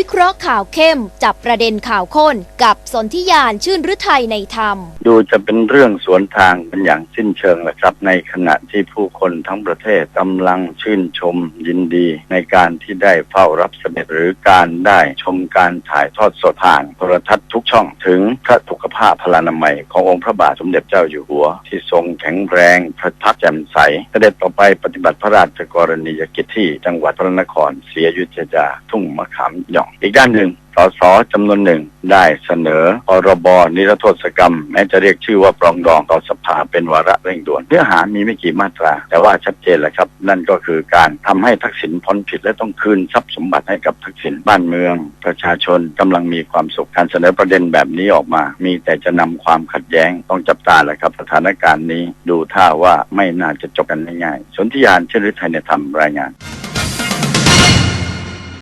วิเคราะห์ข่าวเข้ม จับประเด็นข่าวข้น กับสนธิยานชื่นฤทัยในธรรม ดูจะเป็นเรื่องสวนทางเป็นอย่างสิ้นเชิงแหละครับ ในขณะที่ผู้คนทั้งประเทศกำลังชื่นชมยินดีในการที่ได้เฝ้ารับเสด็จหรือการได้ชมการถ่ายทอดสดผ่านโทรทัศน์ทุกช่องถึงพระสุขภาพพลานามัย ขององค์พระบาทสมเด็จเจ้าอยู่หัว ที่ทรงแข็งแรงพระพักตร์แจ่มใสเสด็จต่อไปปฏิบัติพระราชกรณียกิจที่จังหวัดพระนครศรีอยุธยาทุ่งมะขามหย่องอีกด้านหนึ่งสสจำนวนหนึ่งได้เสนอพรบนิรโทษกรรม แม้จะเรียกชื่อว่าปรองดองต่อสภาเป็นวาระเร่งด่วนเนื้อหามีไม่กี่มาตรา แต่ว่าชัดเจนแหละครับ นั่นก็คือการทำให้ทักษิณพ้นผิดและต้องคืนทรัพย์สมบัติให้กับทักษิณบ้านเมือง ประชาชนกำลังมีความสุขการเสนอประเด็นแบบนี้ออกมา มีแต่จะนำความขัดแย้งต้องจับตาแหละครับ สถานการณ์นี้ดูท่าว่าไม่น่าจะจบกันง่ายๆสนธิยานเชลิไทยในธรรมรายงาน